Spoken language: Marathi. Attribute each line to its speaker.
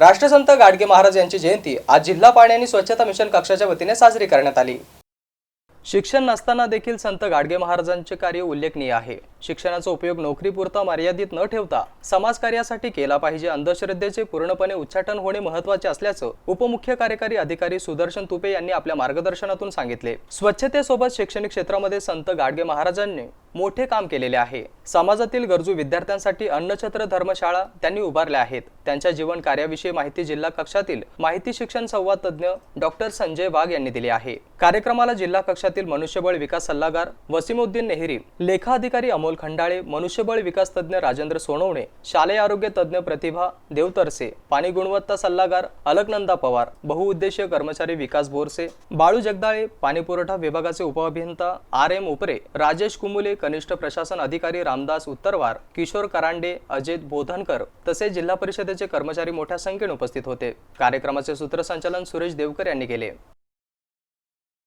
Speaker 1: राष्ट्रसंत गाडगे महाराज यांची जयंती आज जिल्हा पाणी आणि स्वच्छता मिशन कक्षाच्या वतीने साजरी करण्यात आली. शिक्षण नसताना देखील संत गाडगे महाराजांचे कार्य उल्लेखनीय आहे. शिक्षणाचा उपयोग नोकरीपुरता मर्यादित न ठेवता समाजकार्यासाठी केला पाहिजे अंधश्रद्धेचे पूर्णपणे उच्चाटन होणे महत्त्वाचे असल्याचं उपमुख्य कार्यकारी अधिकारी सुदर्शन तुपे यांनी आपल्या मार्गदर्शनातून सांगितले. स्वच्छतेसोबत शैक्षणिक क्षेत्रामध्ये संत गाडगे महाराजांनी मोठे काम केलेले आहे. समाजातील गरजू विद्यार्थ्यांसाठी अन्नछत्र धर्मशाळा त्यांनी उभारल्या आहेत. त्यांच्या जीवन कार्याविषयी माहिती जिल्हा कक्षातील माहिती शिक्षण संवाद तज्ज्ञ डॉक्टर संजय वाघ यांनी दिली आहे. कार्यक्रमाला जिल्हा कक्षातील मनुष्यबळ विकास सल्लागार वसीमुद्दीन नेहरी लेखा अधिकारी अमोल खंडाळे मनुष्यबळ विकास तज्ज्ञ राजेंद्र सोनवणे शालेय आरोग्य तज्ज्ञ प्रतिभा देवतरसे पाणी गुणवत्ता सल्लागार अलकनंदा पवार बहुउद्देशीय कर्मचारी विकास बोरसे बाळू जगदाळे पाणी पुरवठा विभागाचे उपअभियंता आर एम उपरे राजेश कुमुले कनिष्ठ प्रशासन अधिकारी रामदास उत्तरवार किशोर करांडे अजित बोधनकर तसेच जिल्हा परिषदेचे कर्मचारी मोठ्या संख्येने उपस्थित होते. कार्यक्रमाचे सूत्रसंचालन सुरेश देवकर यांनी केले.